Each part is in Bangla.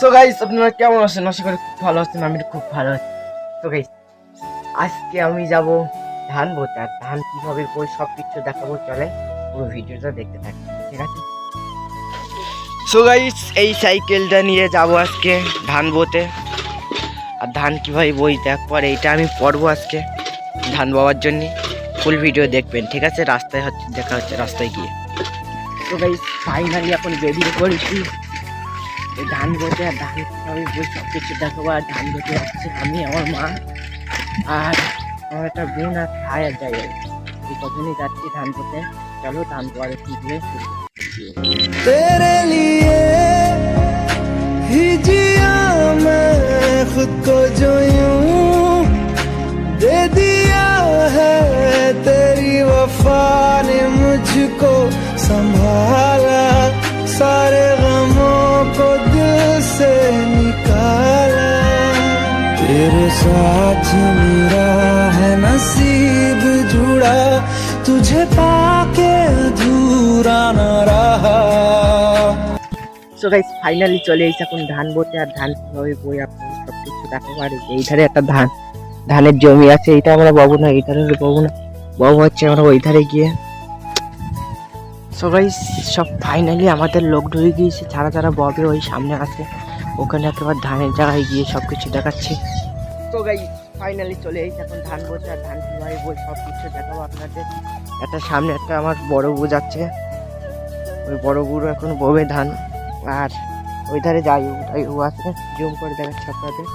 সো গাইস আপনারা কেমন আছেন? আশা করি খুব ভালো আছেন, আমি খুব ভালো আছি। তো গাইস আজকে আমি যাব ধান বলতে আর ধান কীভাবে বই সব কিছু দেখাবো চলে পুরো ভিডিওটা দেখতে থাকি, ঠিক আছে? সো গাইস এই সাইকেলটা নিয়ে যাব আজকে ধান বতে। আর ধান কীভাবে বই দেখব আর এইটা আমি পড়ব আজকে ধান বাবার জন্য। ফুল ভিডিও দেখবেন, ঠিক আছে? রাস্তায় হচ্ছে, দেখা হচ্ছে রাস্তায় গিয়ে। তো গাইস ফাইনালি এখন বেরিয়ে পড়েছি ধান বসে আর ধান আমি বই সব কিছু দেখাবো আর ধান বসে যাচ্ছে আমি আমার মা আর আমার একটা বোন আর ভাই আর যাই হোক। এই কজনই যাচ্ছি ধান বসে চলো ধান পাওয়ার কি দিয়ে শুরু করি। तेरे लिए ही जिया मैं खुद को जो यूं दे दिया है तेरी वफा ने मुझको संभाला तेरे साथ मेरा है नसीब जुड़ा तुझे पाके अधूरा न रहा সো গাইস ফাইনালি চলে এসেছে এখন ধান বলতে আর ধান কিভাবে বই আপনার সব কিছু দেখাবো আর এই ধারে একটা ধান ধানের জমি আছে এইটা আমরা বাবু না এই ধারে বাবু না বাবু হচ্ছে আমরা ওই ধারে গিয়ে সো গাইস সব ফাইনালি আমাদের লোক ঢুকে গিয়েছে যারা যারা ববে ওই সামনে আছে ওখানে একেবারে ধানের জায়গায় গিয়ে সব কিছু দেখাচ্ছি। তো গাইস ফাইনালি চলে এসেছে এখন ধান আর ধান বই সব কিছু দেখাবো আপনাদের। একটা সামনে একটা আমার বড় বউ যাচ্ছে। ওই বড় বুড়ো এখন ববে ধান। আর ওই ধারে যাই ওটাই ও আছে। জুম করে দেখাচ্ছে আপনাদের।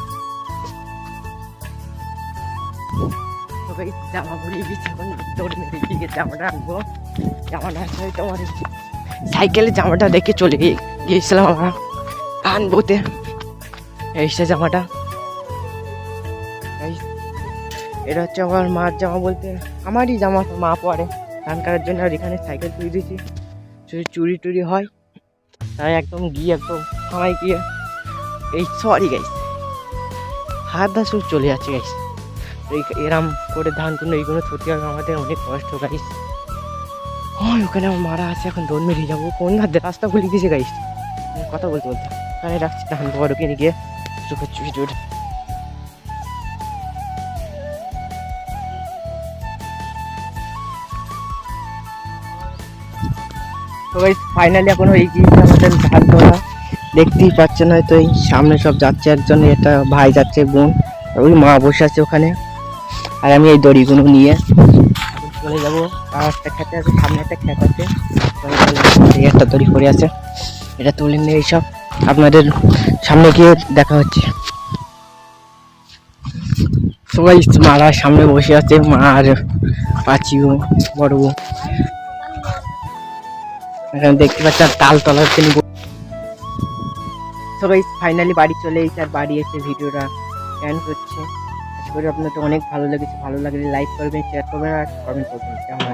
জামা পরিয়ে জামাটা আনব জামাটা সাইকেলে জামাটা দেখে চলে গিয়ে- গিয়েছিলাম আমরা। আনবোতে এইসে জামাটা। এটা হচ্ছে আমার মার জামা বলতে আমারই জামা মা পরে। ধান কাটার জন্য আর এখানে সাইকেল তুলে দিয়েছি। যদি চুরি টুরি হয়, তাই একদম গিয়ে একদম থানায় গিয়ে। এই সরি গাইস হাত দা শুধু চলে যাচ্ছে গাইস এই, এরাম করে ধান কোনো এইগুলো ছুটি হবে, আমাদের অনেক কষ্ট গাইস ওই, ওখানে আমার মারা আছে, এখন দৌড় মেরে যাব। কোন রাস্তা খুলে দিয়েছে গাইস কথা বলতে বলতে। ওখানে রাখছি ধান বড় কিনে গিয়ে চুপি চুপি তো ফাইনালি এখন হয়ে গিয়েছে আমাদের ধান তোলা দেখতেই পাচ্ছেন হয়তো এই সামনে সব যাচ্ছে একজন, এটা ভাই যাচ্ছে, বোন, ওই মা বসে আছে ওখানে। আর আমি এই দড়িগুলো নিয়ে চলে যাব। আর একটা খেতে আছে, সামনে একটা খেত আছে। একটা দড়ি পড়ে আছে, এটা তুলে নিয়ে এইসব আপনাদের সামনে গিয়ে দেখা হচ্ছে। সবাই মারা সামনে বসে আছে, মা আর পাচিও বড় এখানে দেখতে পাচ্ছেন তাল তলার তিনি সবাই ফাইনালি বাড়ি চলে এসেছে আর বাড়ি এসে ভিডিওটা এন্ড করছে। আশা করি আপনাদের অনেক ভালো লেগেছে। ভালো লাগলে লাইক করবেন শেয়ার করবেন আর কমেন্ট করবেন। কেমন